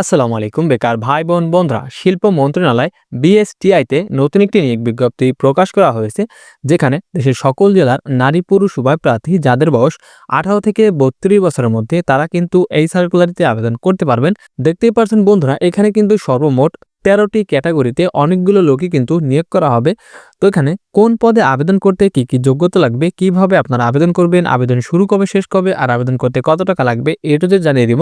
আসসালামু আলাইকুম, বেকার ভাই বোন বন্ধুরা। শিল্প মন্ত্রণালয় বিএসটিআইতে নতুন একটি নিয়োগ বিজ্ঞপ্তি প্রকাশ করা হয়েছে, যেখানে দেশের সকল জেলার নারী পুরুষ উভয় প্রার্থী যাদের বয়স আঠারো থেকে বত্রিশ বছরের মধ্যে, তারা কিন্তু এই সার্কুলারিতে আবেদন করতে পারবেন। দেখতেই পারছেন বন্ধুরা, এখানে কিন্তু সর্বমোট তেরোটি ক্যাটাগরিতে অনেকগুলো লোকই কিন্তু নিয়োগ করা হবে। তো এখানে কোন পদে আবেদন করতে কি কি যোগ্যতা লাগবে? কীভাবে আপনারা আবেদন করবেন? আবেদন শুরু কবে, শেষ কবে? আর আবেদন করতে কত টাকা লাগবে? এটুতে জানিয়ে দিব।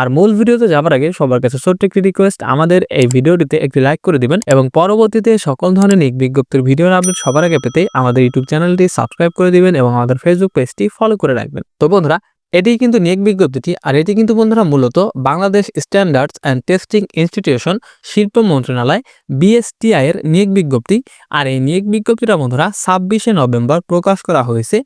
আর মূল ভিডিওতে যাবার আগে সবার কাছে ছোট্ট একটি রিকোয়েস্ট, আমাদের এই ভিডিওটিতে একটি লাইক করে দিবেন এবং পরবর্তীতে সকল ধরনের নিক বিজ্ঞপ্তির ভিডিওর আপডেট সবার আগে পেতে আমাদের ইউটিউব চ্যানেলটি সাবস্ক্রাইব করে দিবেন এবং আমাদের ফেসবুক পেজটি ফলো করে রাখবেন। তো বন্ধুরা এটি কিন্তু নিয়োগ বিজ্ঞপ্তিটি, আর এটি কিন্তু বন্ধুরা মূলত Bangladesh standards and testing institution শিল্প মন্ত্রণালয় বিএসটিআই এর নিয়োগ বিজ্ঞপ্তি। আর এই নিয়োগ বিজ্ঞপ্তিটা বন্ধুরা ছাব্বিশে নভেম্বর প্রকাশ করা হয়েছে।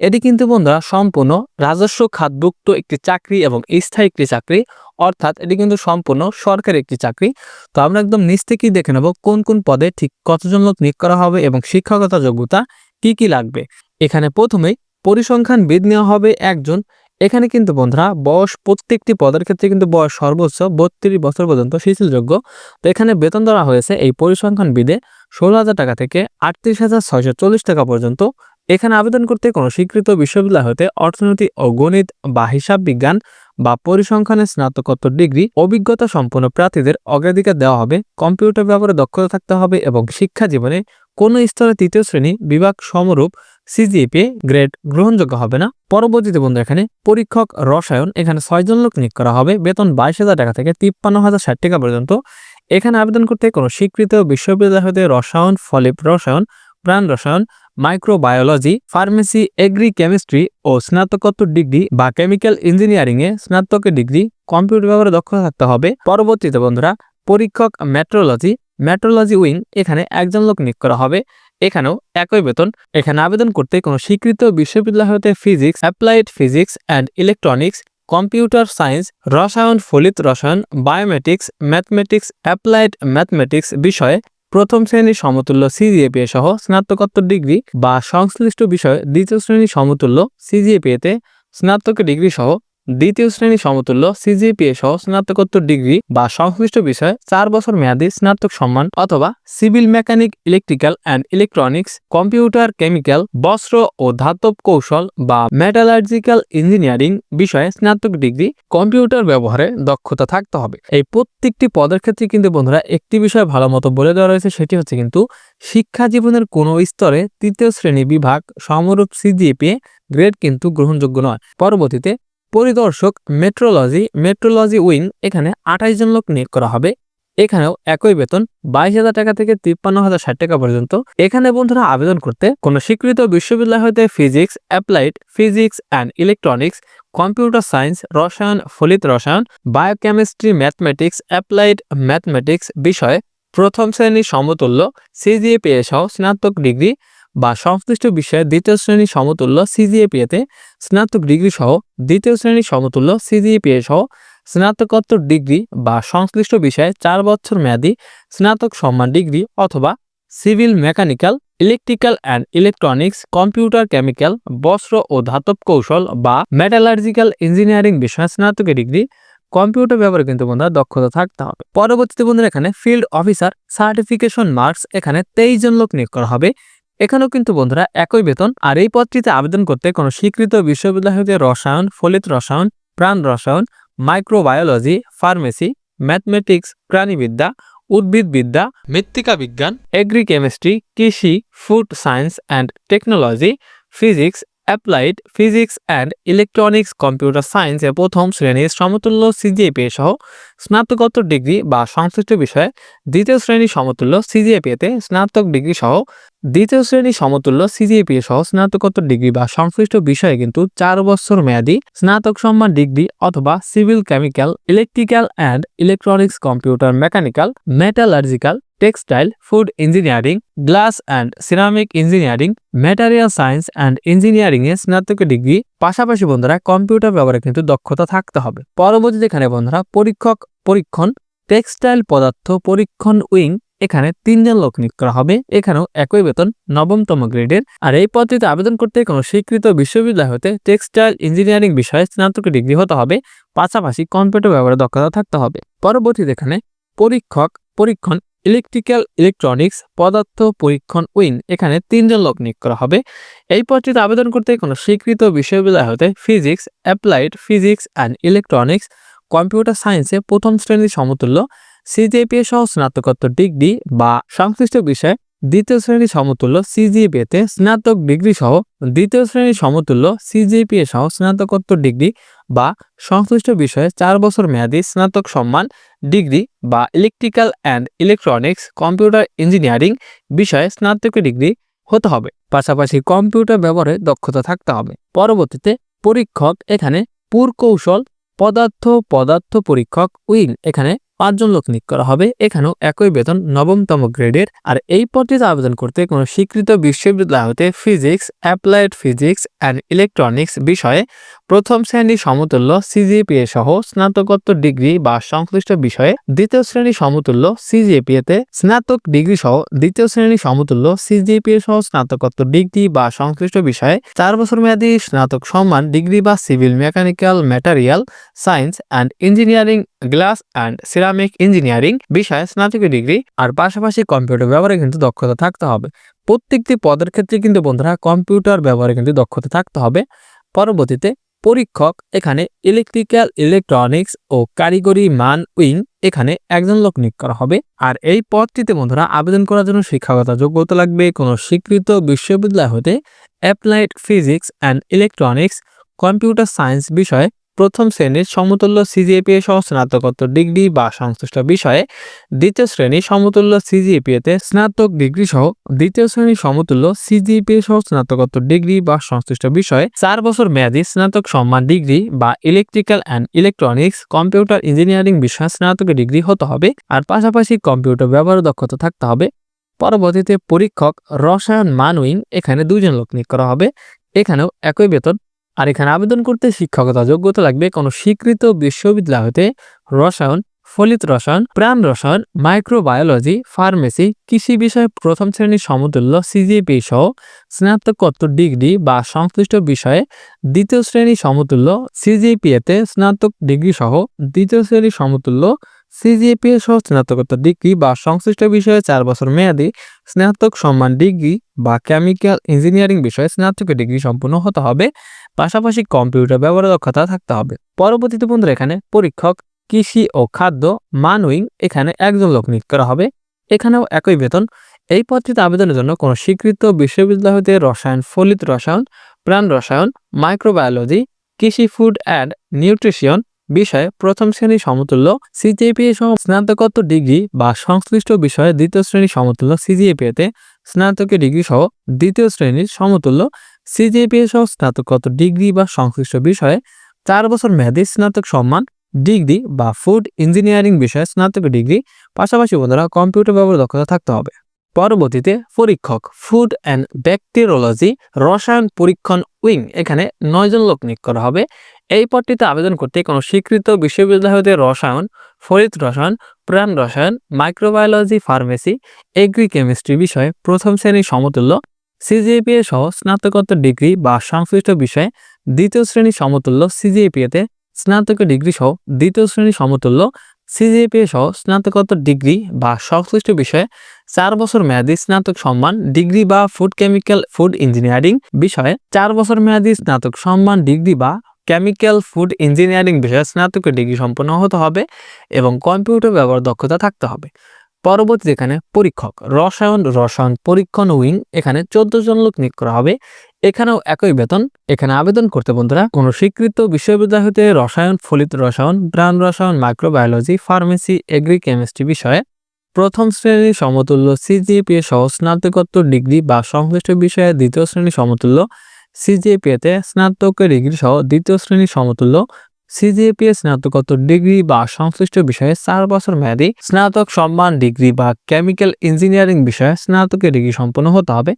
এটি কিন্তু বন্ধুরা সম্পূর্ণ রাজস্ব খাতভুক্ত একটি চাকরি এবং স্থায়ী একটি চাকরি, অর্থাৎ এটি কিন্তু সম্পূর্ণ সরকারি একটি চাকরি। তো আমরা একদম নিচ থেকেই দেখে নেব কোন কোন পদে ঠিক কতজন লোক নিয়োগ করা হবে এবং শিক্ষাগত যোগ্যতা কি কি লাগবে। এখানে প্রথমেই পরিসংখ্যান পরিসংখ্যানবিদ নেওয়া হবে একজন এখানে কিন্তু বন্ধুরা বয়স প্রত্যেকটি পদের ক্ষেত্রে কিন্তু বয়স সর্বোচ্চ বত্রিশ বছর পর্যন্ত শিথিলযোগ্য। তো এখানে বেতন দেওয়া হয়েছে এই পরিসংখ্যান বিদে ষোলো হাজার টাকা থেকে আটত্রিশ হাজার ছয়শো চল্লিশ টাকা পর্যন্ত। এখানে আবেদন করতে কোনো স্বীকৃত বিশ্ববিদ্যালয় হতে অর্থনীতি ও গণিত বা হিসাব বিজ্ঞান বা পরিসংখ্যানের স্নাতকোত্তর ডিগ্রি অভিজ্ঞতা সম্পন্ন প্রার্থীদের অগ্রাধিকার দেওয়া হবে, কম্পিউটার ব্যবহারে দক্ষতা থাকতে হবে এবং শিক্ষা জীবনে কোনো স্তরে তৃতীয় শ্রেণি বিভাগ সমরূপ সিজিএপি গ্রেড গ্রহণযোগ্য হবে না। পরবর্তীতে বন্ধু, এখানে পরীক্ষক রসায়ন, এখানে ছয়জন লোক নিয়োগ করা হবে। বেতন বাইশ হাজার টাকা থেকে তিপ্পান্ন হাজার ষাট টাকা পর্যন্ত। এখানে আবেদন করতে কোনো স্বীকৃত বিশ্ববিদ্যালয় হতে রসায়ন, ফলিপ রসায়ন, প্রাণ রসায়ন মাইক্রোবায়োলজি ফার্মেসি এগ্রি কেমিস্ট্রি ও স্নাতকোত্তর ডিগ্রি বা কেমিক্যাল ইঞ্জিনিয়ারিং এ স্নাতকের ডিগ্রি কম্পিউটার ব্যবহারে দক্ষতা থাকতে হবে। পরবর্তীতে বন্ধুরা, পরীক্ষক মেট্রোলজি মেট্রোলজি উইং এখানে একজন লোক নিয়োগ করা হবে। এখানেও একই বেতন। এখানে আবেদন করতে কোনো স্বীকৃত বিশ্ববিদ্যালয় হতে physics applied physics and electronics, computer science, রসায়ন, ফলিত রসায়ন বায়োমেটিক্স ম্যাথমেটিক্স অ্যাপ্লাইড ম্যাথমেটিক্স বিষয়ে প্রথম শ্রেণির সমতুল্য সিজিএপিএ সহ স্নাতকোত্তর ডিগ্রি বা সংশ্লিষ্ট বিষয়ে দ্বিতীয় শ্রেণির সমতুল্য সিজিএপিএতে স্নাতক ডিগ্রি সহ দ্বিতীয় শ্রেণি সমতুল্য সিজিপিএ সহ স্নাতকোত্তর ডিগ্রি বা সংশ্লিষ্ট বিষয়ে চার বছর মেয়াদী স্নাতক সম্মান অথবা civil mechanic, electrical and electronics, computer, chemical, বস্ত্র ও ধাতব কৌশল বা মেটালার্জিক্যাল ইঞ্জিনিয়ারিং বিষয়ে স্নাতক ডিগ্রি কম্পিউটার ব্যবহারে দক্ষতা থাকতে হবে। এই প্রত্যেকটি পদের ক্ষেত্রে কিন্তু বন্ধুরা একটি বিষয় ভালো মতো বলে দেওয়া রয়েছে, সেটি হচ্ছে কিন্তু শিক্ষা জীবনের কোনো স্তরে তৃতীয় শ্রেণি বিভাগ সমরূপ সিজিপিএ গ্রেড কিন্তু গ্রহণযোগ্য নয়। পরবর্তীতে পরিদর্শক মেট্রোলজি মেট্রোলজি উইং এখানে আঠাইশ জন লোক নিয়োগ করা হবে। এখানেও একই বেতন, বাইশ হাজার টাকা থেকে তিপ্পান্ন হাজার ষাট টাকা পর্যন্ত। এখানে বন্ধুরা আবেদন করতে কোনো স্বীকৃত বিশ্ববিদ্যালয় হতে physics, applied physics and electronics, computer science, রসায়ন, ফলিত রসায়ন, বায়োকেমিস্ট্রি, ম্যাথমেটিক্স, অ্যাপ্লাইড ম্যাথমেটিক্স বিষয়ে প্রথম শ্রেণির সমতুল্য সিজিএপিএ সহ স্নাতক ডিগ্রি বা সংশ্লিষ্ট বিষয়ে দ্বিতীয় শ্রেণির সমতুল্য সিজিএপিএতে স্নাতক ডিগ্রি সহ দ্বিতীয় শ্রেণির সমতুল্য সিজিএপিএ সহ স্নাতকোত্তর ডিগ্রি বা সংশ্লিষ্ট বিষয়ে চার বছর মেয়াদী স্নাতক সম্মান ডিগ্রি অথবা civil mechanical, electrical and electronics, computer chemical, বস্ত্র ও ধাতব কৌশল বা মেটালার্জিক্যাল ইঞ্জিনিয়ারিং বিষয়ে স্নাতকের ডিগ্রি, কম্পিউটার ব্যবহারে কিন্তু বন্ধুরা দক্ষতা থাকতে হবে। পরবর্তীতে বন্ধুরা এখানে ফিল্ড অফিসার সার্টিফিকেশন মার্কস এখানে তেইশ জন লোক নিয়োগ করা হবে। এখানেও কিন্তু বন্ধুরা একই বেতন, আর এই পদটিতে আবেদন করতে কোনো স্বীকৃত বিশ্ববিদ্যালয় হতে রসায়ন, ফলিত রসায়ন, প্রাণ রসায়ন মাইক্রোবায়োলজি ফার্মেসি ম্যাথমেটিক্স প্রাণীবিদ্যা, উদ্ভিদবিদ্যা, মৃত্তিকা বিজ্ঞান এগ্রিকেমিস্ট্রি কৃষি food science and technology physics applied physics and electronics computer সায়েন্সে প্রথম শ্রেণির সমতুল্য সিজিএপিএ সহ স্নাতকোত্তর ডিগ্রি বা সংশ্লিষ্ট বিষয়ে দ্বিতীয় শ্রেণি সমতুল্য সিজিএপিএতে স্নাতক ডিগ্রি সহ দ্বিতীয় শ্রেণি সমতুল্য সিজিএপিএ সহ স্নাতকোত্তর ডিগ্রি বা সংশ্লিষ্ট বিষয়ে কিন্তু চার বছর মেয়াদী স্নাতক সম্মান ডিগ্রি অথবা civil, chemical, electrical and electronics computer mechanical, metallurgical textile food engineering glass and ceramic engineering material science and engineering এ স্নাতক ডিগ্রি পাশাপাশি বন্ধুরা কম্পিউটার ব্যবহারে কিন্তু দক্ষতা থাকতে হবে। পরবর্তীতে এখানে বন্ধুরা পরীক্ষক, পরীক্ষণ টেক্সটাইল পদার্থ পরীক্ষণ উইং এখানে তিনজন লোক নিয়োগ করা হবে। এখানেও একই বেতন, নবমতম গ্রেডের আর এই পদটিতে আবেদন করতে কোনো স্বীকৃত বিশ্ববিদ্যালয় হতে টেক্সটাইল ইঞ্জিনিয়ারিং বিষয়ে স্নাতক ডিগ্রি হতে হবে। পাশাপাশি কম্পিউটার ব্যবহারে দক্ষতা থাকতে হবে। পরবর্তীতে এখানে পরীক্ষক, পরীক্ষণ ইলেকট্রিক্যাল ইলেকট্রনিক্স পদার্থ পরীক্ষণ উইন এখানে তিনজন লোক নিয়োগ করা হবে। এই পদটিতে আবেদন করতে কোনো স্বীকৃত বিশ্ববিদ্যালয় হতে physics, applied physics and electronics, computer সায়েন্সে প্রথম শ্রেণির সমতুল্য সিজিপিএ সহ স্নাতকোত্তর ডিগ্রি বা সংশ্লিষ্ট বিষয়ে দ্বিতীয় শ্রেণির সমতুল্য সিজিপিএতে স্নাতক ডিগ্রি সহ দ্বিতীয় শ্রেণির সমতুল্য সিজিপিএ সহ স্নাতকোত্তর ডিগ্রি বা সংশ্লিষ্ট বিষয়ে চার বছর মেয়াদি স্নাতক সম্মান, ডিগ্রি বা electrical and electronics computer engineering বিষয়ে স্নাতক ডিগ্রি হতে হবে। পাশাপাশি কম্পিউটার ব্যবহারে দক্ষতা থাকতে হবে। পরবর্তীতে পরীক্ষক এখানে পুরকৌশল পদার্থ পদার্থ পরীক্ষক উইং এখানে পাঁচজন লোক নিয়োগ করা হবে। এখানেও একই বেতন নবমতম গ্রেডের। আর এই পদটিতে আবেদন করতে কোনো স্বীকৃত বিশ্ববিদ্যালয় হতে physics applied physics and electronics বিষয়ে প্রথম শ্রেণি সমতুল্য সিজিপিএ সহ স্নাতকোত্তর ডিগ্রি বা সংশ্লিষ্ট বিষয়ে দ্বিতীয় শ্রেণি সমতুল্য সিজিপিএতে স্নাতক ডিগ্রি সহ দ্বিতীয় শ্রেণি সমতুল্য সিজিপিএ সহ স্নাতকোত্তর ডিগ্রি বা সংশ্লিষ্ট বিষয়ে চার বছর মেয়াদী স্নাতক সম্মান ডিগ্রি বা civil mechanical material science and engineering glass and ceramic engineering বিষয়ে স্নাতক ডিগ্রি। আর পাশাপাশি কম্পিউটার ব্যবহারে কিন্তু দক্ষতা থাকতে হবে। প্রত্যেকটি পদের ক্ষেত্রে কিন্তু বন্ধুরা কম্পিউটার ব্যবহারে কিন্তু দক্ষতা থাকতে হবে। পরবর্তীতে পরীক্ষক এখানে ইলেকট্রিক্যাল ইলেকট্রনিক্স ও কারিগরি মান উইং এখানে একজন লোক নিয়োগ করা হবে। আর এই পদটিতে বন্ধুরা আবেদন করার জন্য শিক্ষাগত যোগ্যতা লাগবে। কোনো স্বীকৃত বিশ্ববিদ্যালয় হতে applied physics and electronics computer science বিষয়ে প্রথম শ্রেণির সমতুল্য সিজিএপিএ সহ স্নাতকোত্তর ডিগ্রি বা সংশ্লিষ্ট বিষয়ে দ্বিতীয় শ্রেণির সমতুল্য সিজিএপিএতে স্নাতক ডিগ্রি সহ দ্বিতীয় শ্রেণির সমতুল্য সিজিএপিএ সহ স্নাতকোত্তর ডিগ্রি বা সংশ্লিষ্ট বিষয়ে চার বছর মেয়াদী স্নাতক সম্মান ডিগ্রি বা electrical and electronics computer engineering বিষয়ে স্নাতক ডিগ্রি হতে হবে। আর পাশাপাশি কম্পিউটার ব্যবহার দক্ষতা থাকতে হবে। পরবর্তীতে পরীক্ষক রসায়ন মানউইং এখানে দুজন লোক নিয়োগ করা হবে। এখানেও একই বেতন আর এখানে আবেদন করতে শিক্ষকতা যোগ্যতা লাগবে কোনো স্বীকৃত বিশ্ববিদ্যালয় হতে রসায়ন, ফলিত রসায়ন, প্রাণ রসায়ন মাইক্রোবায়োলজি ফার্মেসি কৃষি বিষয়ে প্রথম শ্রেণির সমতুল্য সিজিপি সহ স্নাতকোত্তর ডিগ্রি বা সংশ্লিষ্ট বিষয়ে দ্বিতীয় শ্রেণি সমতুল্য সিজিপিএতে স্নাতক ডিগ্রি সহ দ্বিতীয় শ্রেণির সমতুল্য সিজিপিএ সহ স্নাতকোত্তর ডিগ্রি বা সংশ্লিষ্ট বিষয়ে চার বছর মেয়াদী স্নাতক সম্মান ডিগ্রি বা কেমিক্যাল ইঞ্জিনিয়ারিং বিষয়ে স্নাতক ডিগ্রি সম্পূর্ণ হতে হবে। পাশাপাশি কম্পিউটার ব্যবহার দক্ষতা থাকতে হবে। পরবর্তীতে বন্ধুরা এখানে পরীক্ষক, কৃষি ও খাদ্য, মানউইং এখানে একজন লোক নিয়োগ করা হবে। এখানেও একই বেতন। এই পদটিতে আবেদনের জন্য কোনো স্বীকৃত বিশ্ববিদ্যালয় হতে রসায়ন, ফলিত রসায়ন, প্রাণ রসায়ন মাইক্রোবায়োলজি কৃষি ফুড অ্যান্ড নিউট্রিশন বিষয়ে প্রথম শ্রেণি সমতুল্য সিজিপিএ সহ স্নাতকোত্তর ডিগ্রি বা সংশ্লিষ্ট বিষয়ে দ্বিতীয় শ্রেণি সমতুল্য সিজিপিএতে স্নাতকের ডিগ্রি সহ দ্বিতীয় শ্রেণির সমতুল্য সিজিপিএ সহ স্নাতকোত্তর ডিগ্রি বা সংশ্লিষ্ট বিষয়ে চার বছর মেয়াদী স্নাতক সম্মান, ডিগ্রি বা ফুড ইঞ্জিনিয়ারিং বিষয়ে স্নাতক ডিগ্রি, পাশাপাশি বন্ধুরা কম্পিউটার ব্যবহার দক্ষতা থাকতে হবে। পরবর্তীতে পরীক্ষক, ফুড অ্যান্ড ব্যাকটেরিওলজি রসায়ন পরীক্ষণ উইং, এখানে নয়জন লোক নিয়োগ করা হবে। এই পদটিতে আবেদন করতে কোনো স্বীকৃত বিশ্ববিদ্যালয় হতে রসায়ন, ফলিত রসায়ন, প্রাণ রসায়ন মাইক্রোবায়োলজি ফার্মেসি এগ্রি কেমিস্ট্রি বিষয়ে প্রথম শ্রেণির সমতুল্য সিজিপিএ সহ স্নাতকোত্তর ডিগ্রি বা সংশ্লিষ্ট বিষয়ে দ্বিতীয় শ্রেণির সমতুল্য সিজিপিএতে স্নাতক ডিগ্রি সহ দ্বিতীয় শ্রেণির সমতুল্য সিজিপিএ সহ স্নাতকোত্তর ডিগ্রি বা সংশ্লিষ্ট বিষয়ে চার বছর মেয়াদী স্নাতক সম্মান, ডিগ্রি বা ফুড কেমিক্যাল ফুড ইঞ্জিনিয়ারিং বিষয়ে চার বছর মেয়াদী স্নাতক সম্মান, ডিগ্রি বা কেমিক্যাল ফুড ইঞ্জিনিয়ারিং বিষয়ে স্নাতক ডিগ্রি সম্পন্ন হতে হবে এবং কম্পিউটার ব্যবহার দক্ষতা থাকতে হবে। পরবর্তী এখানে পরীক্ষক, রসায়ন রসায়ন পরীক্ষণ উইং এখানে চোদ্দ জন লোক নিয়োগ করা হবে। এখানেও একই বেতন, এখানে আবেদন করতে বন্ধুরা, কোনো স্বীকৃত বিশ্ববিদ্যালয় হতে রসায়ন, ফলিত রসায়ন প্রাণ রসায়ন মাইক্রোবায়োলজি ফার্মেসি এগ্রি কেমিস্ট্রি বিষয়ে প্রথম শ্রেণির সমতুল্য সিজিপিএ সহ স্নাতকোত্তর ডিগ্রি বা সংশ্লিষ্ট বিষয়ে দ্বিতীয় শ্রেণির সমতুল্য সিজিপিএতে স্নাতকের ডিগ্রি সহ দ্বিতীয় শ্রেণির সমতুল্য সিজিপিএ স্নাতকোত্তর ডিগ্রি বা সংশ্লিষ্ট বিষয়ে চার বছর মেয়াদী স্নাতক সম্মান ডিগ্রি বা কেমিক্যাল ইঞ্জিনিয়ারিং বিষয়ে স্নাতকের ডিগ্রি সম্পন্ন হতে হবে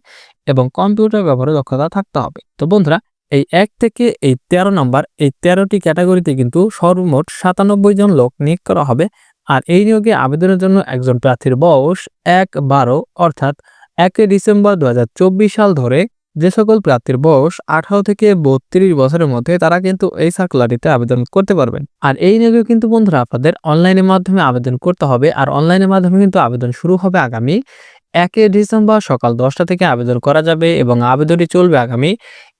এবং কম্পিউটার ব্যবহারে দক্ষতা থাকতে হবে। তো বন্ধুরা, এই এক থেকে এই তেরো নম্বর, এই তেরোটি ক্যাটাগরিতে কিন্তু সর্বমোট সাতানব্বই জন লোক নিয়োগ করা হবে আর এই নিয়োগে আবেদনের জন্য একজন প্রার্থীর বয়স এক বারো, অর্থাৎ একই ডিসেম্বর দু হাজার চব্বিশ সাল ধরে যে সকল প্রার্থীর বয়স আঠারো থেকে বত্রিশ বছরের মধ্যে, তারা কিন্তু এই সার্কুলারিতে আবেদন করতে পারবেন। আর এই নিয়োগে কিন্তু বন্ধুরা আপনাদের অনলাইনের মাধ্যমে আবেদন করতে হবে। আর অনলাইনের মাধ্যমে কিন্তু আবেদন শুরু হবে আগামী একই ডিসেম্বর সকাল দশটা থেকে আবেদন করা যাবে এবং আবেদনটি চলবে আগামী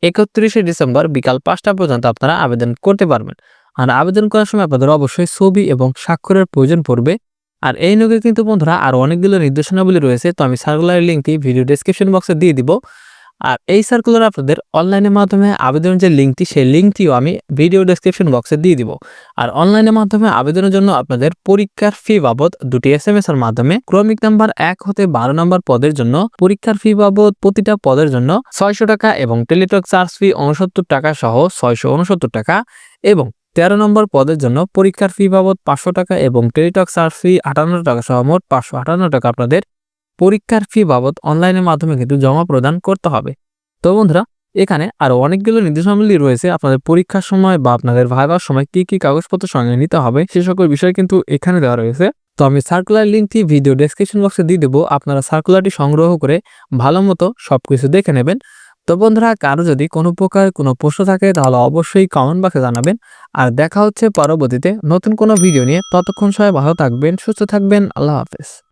একত্রিশে ডিসেম্বর বিকাল পাঁচটা পর্যন্ত আপনারা আবেদন করতে পারবেন। আর আবেদন করার সময় আপনাদের অবশ্যই ছবি এবং স্বাক্ষরের প্রয়োজন পড়বে। আর এই নিয়োগে কিন্তু বন্ধুরা আরও অনেকগুলো নির্দেশনাবলী রয়েছে, তো আমি সার্কুলার লিঙ্কটি ভিডিও ডেসক্রিপশন বক্সে দিয়ে দিব। আর এই সার্কুলার আপনাদের অনলাইনের মাধ্যমে আবেদনের যে লিঙ্কটি সেই লিঙ্কটিও আমি ভিডিও ডেসক্রিপশন বক্সে দিয়ে দিব। আর অনলাইনের মাধ্যমে আবেদনের জন্য আপনাদের পরীক্ষার ফি বাবদ দুটি এস এম এস এর মাধ্যমে ক্রমিক নাম্বার এক হতে বারো নম্বর পদের জন্য, পরীক্ষার ফি বাবদ প্রতিটা পদের জন্য ছয়শো টাকা এবং টেলিটক চার্জ ফি উনসত্তর টাকা সহ ছয়শো উনসত্তর টাকা এবং তেরো নম্বর পদের জন্য পরীক্ষার ফি বাবদ পাঁচশো টাকা এবং টেলিটক চার্জ ফি আটান্ন টাকা সহ মোট পাঁচশো আটান্ন টাকা আপনাদের পরীক্ষার ফি বাবদ অনলাইনের মাধ্যমে কিন্তু জমা প্রদান করতে হবে। তো বন্ধুরা, এখানে আরও অনেকগুলো নির্দেশনাবলী রয়েছে। আপনাদের পরীক্ষার সময় বা আপনাদের ভাইবার সময় কি কি কাগজপত্র সঙ্গে নিতে হবে সে সকল বিষয় কিন্তু এখানে দেওয়া রয়েছে। তো আমি সার্কুলার লিঙ্কটি ভিডিও ডেসক্রিপশন বক্সে দিয়ে দেবো। আপনারা সার্কুলারটি সংগ্রহ করে ভালো মতো সব কিছু দেখে নেবেন। তো বন্ধুরা, কারও যদি কোনো প্রকার কোনো প্রশ্ন থাকে, তাহলে অবশ্যই কমেন্ট বক্সে জানাবেন। আর দেখা হচ্ছে পরবর্তীতে নতুন কোনো ভিডিও নিয়ে। ততক্ষণ সবাই ভালো থাকবেন, সুস্থ থাকবেন। আল্লাহ হাফেজ।